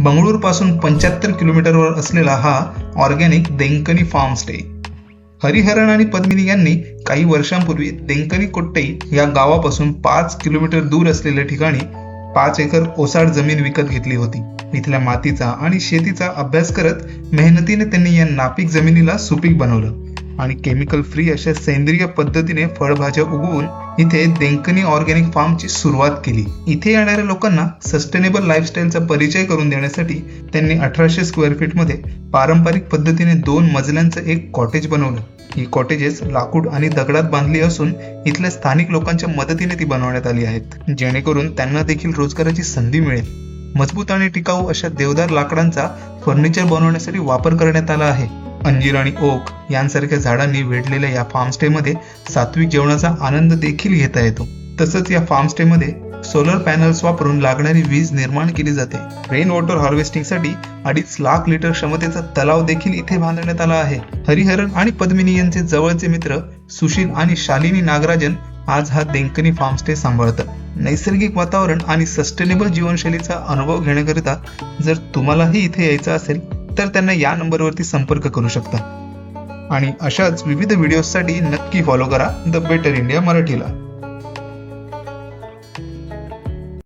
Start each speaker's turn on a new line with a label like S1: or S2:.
S1: बंगळूरपासून पंच्याहत्तर किलोमीटरवर असलेला हा organic Denkani farm stay. Hariharan आणि पद्मिनी यांनी काही वर्षांपूर्वी देंकनी कोट्टई या गावापासून पाच किलोमीटर दूर असलेल्या ठिकाणी पाच एकर ओसाड जमीन विकत घेतली होती. इथल्या मातीचा आणि शेतीचा अभ्यास करत मेहनतीने त्यांनी या नापीक जमिनीला सुपीक बनवलं. आणि केमिकल फ्री अशा सेंद्रिय पद्धतीने फळभाज्या उगवून इथे देंकनी ऑर्गॅनिक फार्मची सुरुवात केली. इथे येणाऱ्या लोकांना सस्टेनेबल लाईफस्टाईलचा परिचय करून देण्यासाठी त्यांनी अठराशे स्क्वेअर फीटमध्ये पारंपरिक पद्धतीने दोन मजल्यांचं एक कॉटेज बनवलं. ही कॉटेजेस लाकूड आणि दगडात बांधली असून इथल्या स्थानिक लोकांच्या मदतीने ती बनवण्यात आली आहेत. जेणेकरून त्यांना देखील रोजगाराची संधी मिळेल. मजबूत आणि टिकाऊ अशा देवदार लाकडांचा फर्निचर बनवण्यासाठी वापर करण्यात आला आहे. अंजीर आणि ओक यांसारख्या झाडांनी वेढलेल्या या फार्मस्टेमध्ये सात्विक जेवणाचा आनंद देखील घेता येतो. तसंच या फार्मस्टेमध्ये सोलर पॅनल्स वापरून लागणारी वीज निर्माण केली जाते. रेन वॉटर हार्वेस्टिंगसाठी अडीच लाख लिटर क्षमतेचा तलाव देखील इथे बांधण्यात आला आहे. हरिहरन आणि पद्मिनी यांचे जवळचे मित्र सुशील आणि शालिनी नागराजन आज हा देंकनी फार्मस्टे सांभाळतात. नैसर्गिक वातावरण आणि सस्टेनेबल जीवनशैलीचा अनुभव घेण्याकरिता जर तुम्हालाही इथे यायचं असेल तर त्यांना या नंबरवरती संपर्क करू शकता. आणि अशाच विविध व्हिडिओजसाठी नक्की फॉलो करा द बेटर इंडिया मराठीला.